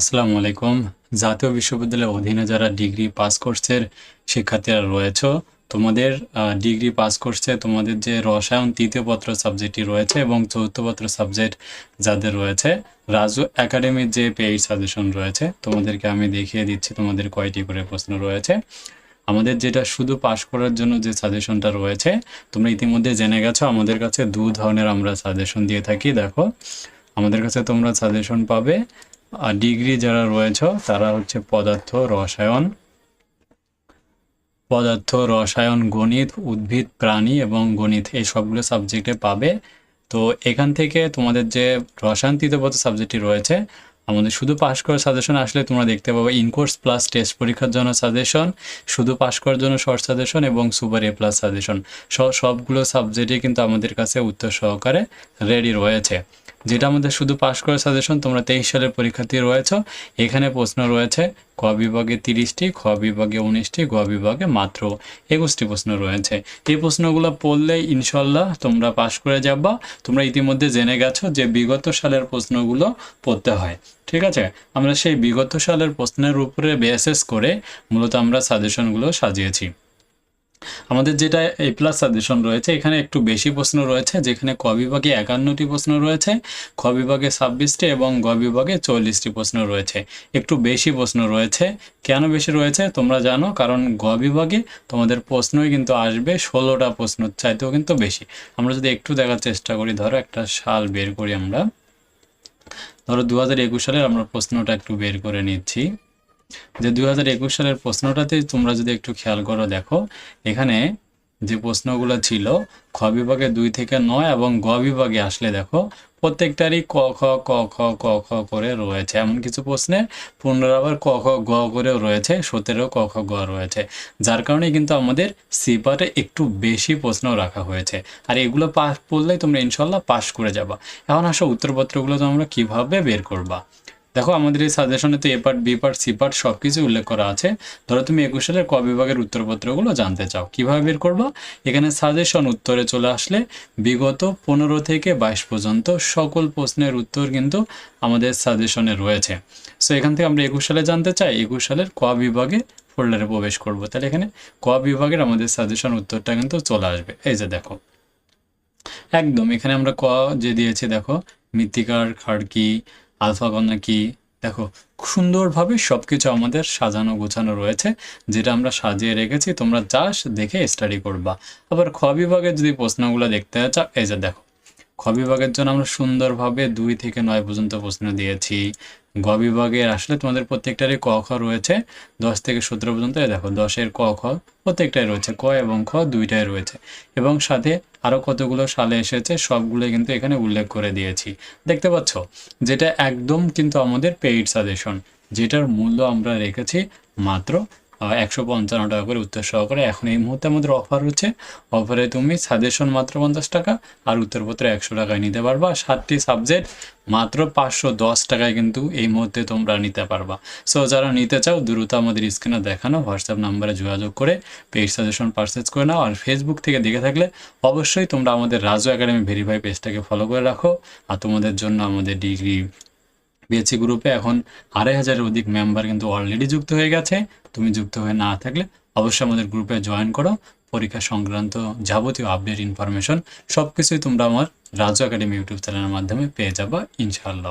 আসসালামু আলাইকুম। জাতীয় বিশ্ববিদ্যালয়ের অধীনে যারা ডিগ্রি পাস কোর্সের শিক্ষার্থীরা রয়েছে, তোমাদের ডিগ্রি পাস কোর্সে তোমাদের যে রসায়ন তৃতীয় পত্র সাবজেক্টটি রয়েছে এবং চতুর্থ পত্র সাবজেক্ট যাদের রয়েছে, রাজু একাডেমির যে পেইড সাজেশন রয়েছে, তোমাদেরকে আমি দেখিয়ে দিচ্ছি তোমাদের কয়টি করে প্রশ্ন রয়েছে। আমাদের যেটা শুধু পাশ করার জন্য যে সাজেশনটা রয়েছে, তোমরা ইতিমধ্যে জেনে গেছো, আমাদের কাছে দু ধরনের আমরা সাজেশন দিয়ে থাকি, দেখো। আমাদের কাছে তোমরা সাজেশন পাবে ডিগ্রি যারা রয়েছে, তারা হচ্ছে পদার্থ রসায়ন। পদার্থ, রসায়ন, গণিত, উদ্ভিদ, প্রাণী এবং গণিত এই সবগুলো সাবজেক্টে পাবে। তো এখান থেকে তোমাদের যে রসায়ন তৃতীয়পত্র সাবজেক্টটি রয়েছে, আমাদের শুধু পাশ করার সাজেশন আসলে তোমরা দেখতে পাবে ইনকোর্স প্লাস টেস্ট পরীক্ষার জন্য সাজেশন শুধু পাশ করার জন্য শর্ট সাজেশন এবং সুপার এ প্লাস সাজেশন সবগুলো সাবজেক্টে কিন্তু আমাদের কাছে উত্তর সহকারে রেডি রয়েছে। যেটা আমাদের শুধু পাশ করার সাজেশন তোমরা তেইশ সালের পরীক্ষার্থী রয়েছে। এখানে প্রশ্ন রয়েছে, ক বিভাগে তিরিশটি, খ বিভাগে উনিশটি, গ বিভাগে মাত্র একুশটি প্রশ্ন রয়েছে। এই প্রশ্নগুলো পড়লে ইনশাল্লাহ তোমরা পাশ করে যাবা। তোমরা ইতিমধ্যে জেনে গেছো যে বিগত সালের প্রশ্নগুলো পড়তে হয়। ঠিক আছে? আমরা সেই বিগত সালের প্রশ্নের উপরে বেসেস করে মূলত আমরা সাজেশনগুলো সাজিয়েছি। আমাদের যেটা এই প্লাস সাজেশন রয়েছে, এখানে একটু বেশি প্রশ্ন রয়েছে, যেখানে ক বিভাগে একান্নটি প্রশ্ন রয়েছে, খ বিভাগে ছাব্বিশটি এবং গ বিভাগে চল্লিশটি প্রশ্ন রয়েছে। একটু বেশি প্রশ্ন রয়েছে। কেন বেশি রয়েছে? তোমরা জানো, কারণ গ বিভাগে তোমাদের প্রশ্নই কিন্তু আসবে, ষোলোটা প্রশ্ন চাইতেও কিন্তু বেশি। আমরা যদি একটু দেখার চেষ্টা করি, ধরো একটা সাল বের করি আমরা। ধরো দু হাজার একুশ সালের আমরা প্রশ্নটা একটু বের করে নিচ্ছি। যে দুই হাজার একুশ সালের প্রশ্নটাতে তোমরা যদি একটু খেয়াল করো, দেখো, এখানে যে প্রশ্নগুলো ছিল, খ বিভাগে দুই থেকে নয় এবং গ বিভাগে আসলে দেখো, প্রত্যেকটারই ক, খ ক খ ক, খ করে রয়েছে। এমন কিছু প্রশ্নে পনেরো আবার ক, খ, গ করেও রয়েছে, সতেরো ক, খ, গ রয়েছে। যার কারণে কিন্তু আমাদের সিপারে একটু বেশি প্রশ্ন রাখা হয়েছে। আর এগুলো পাস পড়লেই তোমরা ইনশাল্লাহ পাস করে যাবা। এখন আসো উত্তরপত্রগুলো তোমরা কীভাবে বের করবা? দেখো, আমাদের এই সাজেশনে তো A part B part C part সব কিছু উল্লেখ করা আছে। ধরো, তুমি একুশ সালের ক বিভাগের উত্তরপত্রগুলো জানতে চাও। কীভাবে বের করব? এখানে সাজেশন উত্তরে চলে আসলে বিগত পনেরো থেকে বাইশ পর্যন্ত সকল প্রশ্নের উত্তর কিন্তু আমাদের সাজেশনে রয়েছে। সো এখান থেকে আমরা একুশ সালে জানতে চাই, একুশ সালের ক বিভাগে ফোল্ডারে প্রবেশ করব। তাহলে এখানে ক বিভাগের আমাদের সাজেশন উত্তরটা কিন্তু চলে আসবে। এই যে দেখো, একদম এখানে আমরা ক যে দিয়েছি, দেখো, মৃত্তিকার, খাড়কি আলফা কন্যা কি? দেখো সুন্দরভাবে সব কিছু আমাদের সাজানো গোছানো রয়েছে, যেটা আমরা সাজিয়ে রেখেছি, তোমরা জাস্ট দেখে স্টাডি করবা। আবার খ বিভাগের যদি প্রশ্নগুলো দেখতে চাও, এই যে দেখো খ বিভাগের জন্য আমরা সুন্দরভাবে দুই থেকে নয় পর্যন্ত প্রশ্ন দিয়েছি। গ বিভাগের আসলে তোমাদের প্রত্যেকটারই ক, খ রয়েছে। দশ থেকে সতেরো পর্যন্ত দেখো, দশের ক, খ প্রত্যেকটাই রয়েছে। ক এবং খ দুইটাই রয়েছে। এবং সাথে আরও কতগুলো সালে এসেছে সবগুলো কিন্তু এখানে উল্লেখ করে দিয়েছি। দেখতে পাচ্ছ? যেটা একদম কিন্তু আমাদের পেইড সাজেশন যেটার মূল্য আমরা রেখেছি মাত্র একশো পঞ্চান্ন টাকা করে উত্তর সহকারে এখন এই মুহূর্তে আমাদের অফার হচ্ছে অফারে তুমি সাজেশন মাত্র পঞ্চাশ টাকা আর উত্তরপত্র একশো টাকায় নিতে পারবা। সাতটি সাবজেক্ট মাত্র পাঁচশো দশ টাকায় কিন্তু এই মুহূর্তে তোমরা নিতে পারবা। সো যারা নিতে চাও দ্রুত আমাদের স্ক্রিনে দেখানো হোয়াটসঅ্যাপ নাম্বারে যোগাযোগ করে পেজ সাজেশন পারচেজ করে নাও। আর ফেসবুক থেকে দেখে থাকলে অবশ্যই তোমরা আমাদের রাজু একাডেমি ভেরিফাই পেজটাকে ফলো করে রাখো। আর তোমাদের জন্য আমাদের ডিগ্রি বিএসসি গ্রুপে এখন আড়াই হাজারের অধিক মেম্বার কিন্তু অলরেডি যুক্ত হয়ে গেছে। তুমি যুক্ত হয়ে না থাকলে অবশ্যই আমাদের গ্রুপে জয়েন করো। পরীক্ষা সংক্রান্ত যাবতীয় আপডেট ইনফরমেশন সব কিছুই তোমরা আমার রাজু একাডেমি ইউটিউব চ্যানেলের মাধ্যমে পেয়ে যাব, ইনশাআল্লাহ।